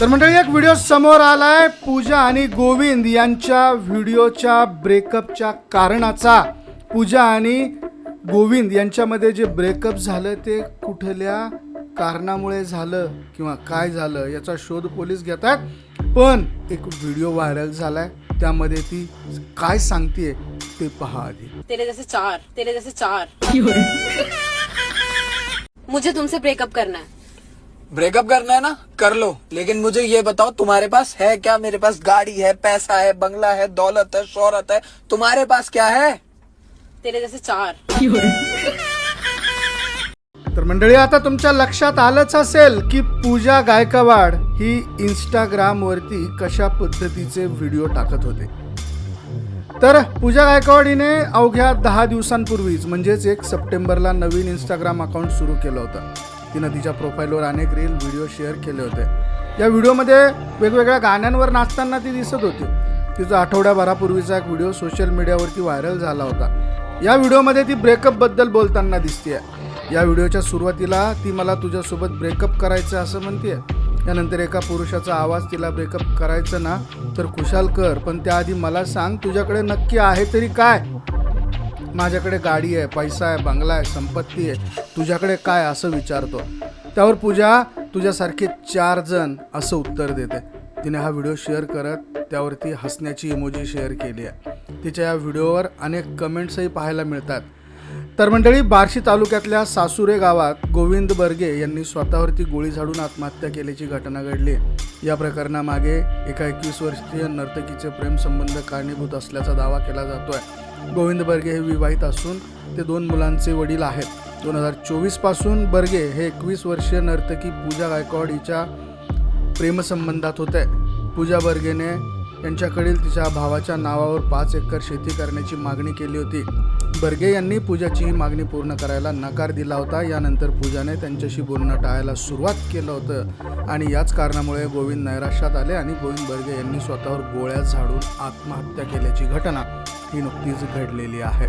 तर मंडळी एक व्हिडिओ समोर आलाय. पूजा आणि गोविंद यांच्या व्हिडिओच्या ब्रेकअपच्या कारणाचा. पूजा आणि गोविंद यांच्यामध्ये जे ब्रेकअप झालं ते कुठल्या कारणामुळे झालं किंवा काय झालं याचा शोध पोलीस घेत आहेत पण एक व्हिडिओ व्हायरल झालाय. त्यामध्ये ती काय सांगतेय ते पहा आधी. तेरे जैसे चार तेरे जैसे चार. मुझे तुमसे ब्रेकअप करना है. ब्रेकअप करना है ना? कर लो। लेकिन मुझे ये बताओ तुम्हारे पास है क्या? मेरे पास गाड़ी है पैसा है बंगला है दौलत है शोहरत है। तुम्हारे पास क्या है? तेरे जैसे चार। तर मंडळी आता तुमच्या लक्षात आलंच असेल की पूजा गायकवाड ही इंस्टाग्रामवरती कशा पद्धतीचे व्हिडिओ टाकत होते. तर पूजा गायकवाड हिने अवघ्या दहा दिवसांपूर्वीच म्हणजेच एक सप्टेंबरला नवीन इंस्टाग्राम अकाउंट सुरू केलं होतं. तिनं तिच्या प्रोफाईलवर अनेक रील व्हिडिओ शेअर केले होते. या व्हिडिओमध्ये वेगवेगळ्या गाण्यांवर नाचताना ती दिसत होती. तिचा आठवड्याभरापूर्वीचा एक व्हिडिओ सोशल मीडियावरती व्हायरल झाला होता. या व्हिडिओमध्ये ती ब्रेकअपबद्दल बोलताना दिसते या व्हिडिओच्या सुरुवातीला ती मला तुझ्यासोबत ब्रेकअप करायचं असं म्हणते त्यानंतर एका पुरुषाचा आवाज तिला ब्रेकअप करायचं ना तर खुशाल कर पण त्याआधी मला सांग तुझ्याकडे नक्की आहे तरी काय? माझ्याकडे गाडी आहे पैसा आहे बंगला आहे संपत्ती आहे. तुझ्याकडे काय असं विचारतो. त्यावर पूजा तुझ्यासारखे चार जण असं उत्तर देते. तिने हा व्हिडिओ शेअर करत त्यावरती हसण्याची इमोजी शेअर केली आहे. तिच्या या व्हिडिओवर अनेक कमेंट्सही पाहायला मिळतात. तर मंडळी बार्शी तालुक्यातल्या सासुरे गावात गोविंद बर्गे यांनी स्वतःवरती गोळी झाडून आत्महत्या केल्याची घटना घडली. या प्रकरणामागे एका एकवीस वर्षीय नर्तकीचे प्रेमसंबंध कारणीभूत असल्याचा दावा केला जातो आहे गोविंद बर्गे हे विवाहित असून ते दोन मुलांचे वडील आहेत. दोन हजार चोवीसपासून बर्गे हे एकवीस वर्षीय नर्तकी पूजा गायकवाड हिच्या प्रेमसंबंधात होते. पूजा बर्गेने त्यांच्याकडील तिच्या भावाच्या नावावर पाच एकर शेती करण्याची मागणी केली होती. बर्गे यांनी पूजाची ही मागणी पूर्ण करायला नकार दिला होता. यानंतर पूजाने त्यांच्याशी बोलणं टाळायला सुरुवात केलं होतं आणि याच कारणामुळे गोविंद नैराश्यात आले आणि गोविंद बर्गे यांनी स्वतःवर गोळ्या झाडून आत्महत्या केल्याची घटना ही नुकतीच घडलेली आहे.